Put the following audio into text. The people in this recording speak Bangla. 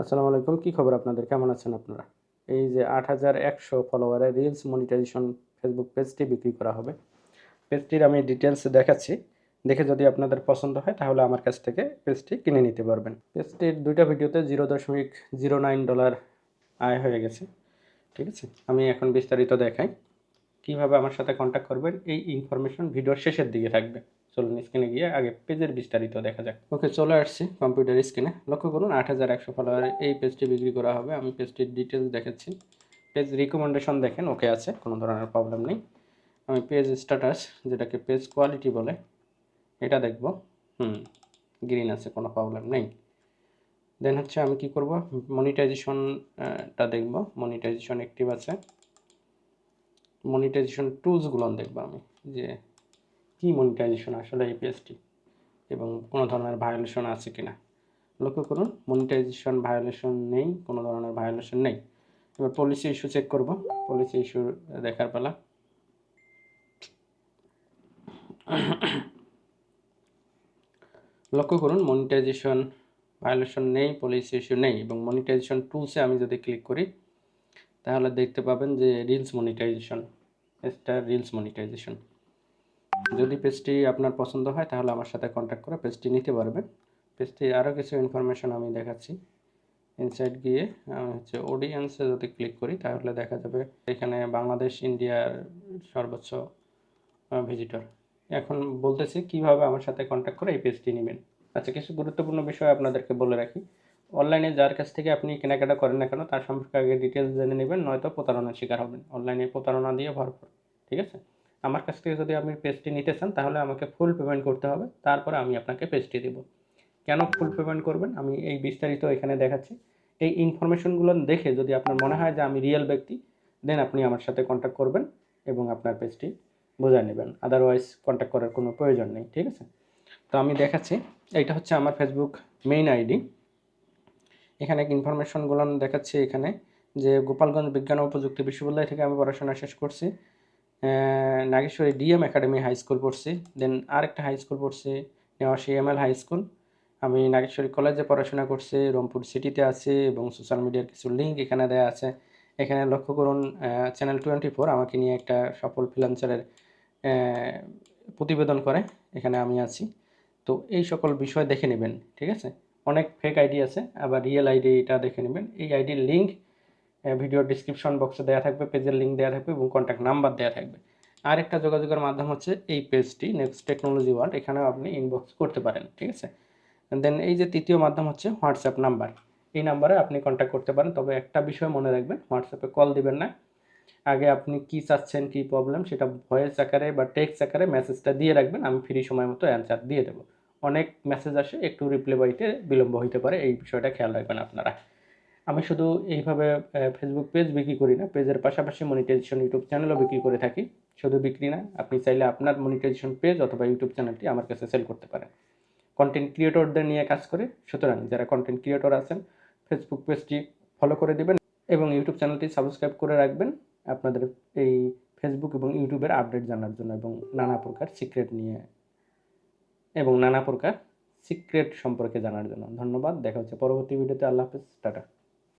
আসসালামু আলাইকুম, কী খবর আপনাদের? কেমন আছেন আপনারা? এই যে আট হাজার একশো ফলোয়ারে রিলস মনিটাইজেশন ফেসবুক পেজটি বিক্রি করা হবে। পেজটির আমি ডিটেলস দেখাচ্ছি। দেখে যদি আপনাদের পছন্দ হয়, তাহলে আমার কাছ থেকে পেজটি কিনে নিতে পারবেন। পেজটির দুইটা ভিডিওতে জিরো দশমিক জিরো নাইন ডলার আয় হয়ে গেছে। ঠিক আছে? আমি এখন বিস্তারিত দেখাই। কীভাবে আমার সাথে কন্ট্যাক্ট করবেন, এই ইনফরমেশন ভিডিওর শেষের দিকে থাকবে। চলুন স্ক্রিনে গিয়ে আগে পেজের বিস্তারিত দেখা যাক। ওকে চলে আসছি কম্পিউটার স্ক্রিনে লক্ষ্য করুন, আট হাজার একশো ফলোয়ারে এই পেজটি বিক্রি করা হবে। আমি পেজটির ডিটেলস দেখাচ্ছি। পেজ রিকমেন্ডেশন দেখেন ওকে আছে, কোনো ধরনের প্রবলেম নেই। আমি পেজ স্ট্যাটাস যেটাকে পেজ কোয়ালিটি বলে, এটা দেখব। হুম গ্রিন আছে, কোনো প্রবলেম নেই। দেন হচ্ছে আমি কি করব? মনিটাইজেশনটা দেখব। মনিটাইজেশন অ্যাক্টিভ আছে। মনিটাইজেশন টুলসগুলো দেখব আমি, যে কি মনিটাইজেশন আসলে এই এবং কোনো ধরনের ভায়োলেশন আছে কিনা। লক্ষ্য করুন মনিটাইজেশন ভায়োলেশন নেই, কোনো ধরনের ভায়োলেশন নেই। এবার পলিসি ইস্যু চেক করব পলিসি ইস্যু দেখার পেলা। লক্ষ্য করুন মনিটাইজেশন ভায়োলেশন নেই পলিসি ইস্যু নেই এবং মনিটাইজেশন টুলসে আমি যদি ক্লিক করি তাহলে দেখতে পাবেন যে রিলস মনিটাইজেশন এটা রিলস মনিটাইজেশন যদি পেজটি আপনার পছন্দ হয়, তাহলে আমার সাথে কন্ট্যাক্ট করে পেজটি নিতে পারবেন। পেজটি আরও কিছু ইনফরমেশন আমি দেখাচ্ছি। ইনসাইড গিয়ে আমি হচ্ছে অডিয়েন্সে যদি ক্লিক করি, তাহলে দেখা যাবে এখানে বাংলাদেশ, ইন্ডিয়ার সর্বোচ্চ ভিজিটর এখন বলতেছি কীভাবে আমার সাথে কন্ট্যাক্ট করে এই পেজটি নেবেন। আচ্ছা কিছু গুরুত্বপূর্ণ বিষয় আপনাদেরকে বলে রাখি। অনলাইনে যার কাছ থেকে আপনি কেনাকাটা করেন না কেন, তার সম্পর্কে আগে ডিটেলস জেনে নেবেন, নয়তো প্রতারণার শিকার হবেন। অনলাইনে প্রতারণা দিয়ে ভরপুর, ঠিক আছে? আমার কাছ থেকে যদি আপনি পেজটি নিতে চান, তাহলে আমাকে ফুল পেমেন্ট করতে হবে, তারপরে আমি আপনাকে পেজটি দেব। কেন ফুল পেমেন্ট করবেন? আমি এই বিস্তারিত এখানে দেখাচ্ছি। এই ইনফরমেশনগুলো দেখে যদি আপনার মনে হয় যে আমি রিয়েল ব্যক্তি দেন আপনি আমার সাথে কন্ট্যাক্ট করবেন এবং আপনার পেজটি বোঝায় নেবেন। আদারওয়াইজ কন্ট্যাক্ট করার কোনো প্রয়োজন নেই, ঠিক আছে? তো আমি দেখাচ্ছি, এইটা হচ্ছে আমার ফেসবুক মেইন আইডি এখানে ইনফরমেশনগুলো দেখাচ্ছি এখানে, যে গোপালগঞ্জ বিজ্ঞান ও প্রযুক্তি বিশ্ববিদ্যালয় থেকে আমি পড়াশোনা শেষ করছি Nageshwari DM academy high school পড়ছি দেন আরেকটা হাই স্কুল পড়ছি, Newashi M L high school. আমি নাগেশ্বরী কলেজে পড়াশোনা করছি, রংপুর সিটিতে আছি এবং সোশ্যাল মিডিয়ার কিছু লিঙ্ক এখানে দেওয়া আছে। এখানে লক্ষ্য করুন চ্যানেল টোয়েন্টি ফোর আমাকে নিয়ে একটা সফল ফ্রিলান্সারের প্রতিবেদন করে, এখানে আমি আছি। তো এই সকল বিষয় দেখে নেবেন, ঠিক আছে? অনেক ফেক আইডি আছে, আবার রিয়েল আইডি এটা দেখে নেবেন। এই আইডির লিঙ্ক ভিডিওর ডিসক্রিপশন বক্সে দেওয়া থাকবে পেজের লিঙ্ক দেওয়া থাকবে এবং কন্ট্যাক্ট নাম্বার দেওয়া থাকবে। আরেকটা যোগাযোগের মাধ্যম হচ্ছে এই পেজটি নেক্সট টেকনোলজি ওয়ার্ল্ড এখানেও আপনি ইনবক্স করতে পারেন, ঠিক আছে? দেন এই যে তৃতীয় মাধ্যম হচ্ছে হোয়াটসঅ্যাপ নাম্বার এই নাম্বারে আপনি কন্ট্যাক্ট করতে পারেন, তবে একটা বিষয় মনে রাখবেন হোয়াটসঅ্যাপে কল দিবেন না। আগে আপনি কি চাচ্ছেন, কি প্রবলেম সেটা ভয়েস আকারে বা টেক্সট আকারে মেসেজটা দিয়ে রাখবেন, আমি ফ্রি সময় মতো অ্যান্সার দিয়ে দেবো। অনেক মেসেজ আসে, একটু রিপ্লাই পাইতে বিলম্ব হইতে পারে, এই বিষয়টা খেয়াল রাখবেন আপনারা। আমি শুধু এইভাবে ফেসবুক পেজ বিক্রি করি না পেজের পাশাপাশি মনিটাইজেশন ইউটিউব চ্যানেলও বিক্রি করে থাকি। শুধু বিক্রি না, আপনি চাইলে আপনার মনিটাইজেশন পেজ অথবা ইউটিউব চ্যানেলটি আমার কাছে সেল করতে পারেন। কন্টেন্ট ক্রিয়েটরদের নিয়ে কাজ করে, সুতরাং যারা কন্টেন্ট ক্রিয়েটর আছেন ফেসবুক পেজটি ফলো করে দেবেন এবং ইউটিউব চ্যানেলটি সাবস্ক্রাইব করে রাখবেন। আপনাদের এই ফেসবুক এবং ইউটিউবের আপডেট জানার জন্য এবং নানা প্রকার সিক্রেট নিয়ে এবং নানা প্রকার সিক্রেট সম্পর্কে জানার জন্য। ধন্যবাদ। দেখা হচ্ছে পরবর্তী ভিডিওতে আল্লাহ হাফেজ। টাটা।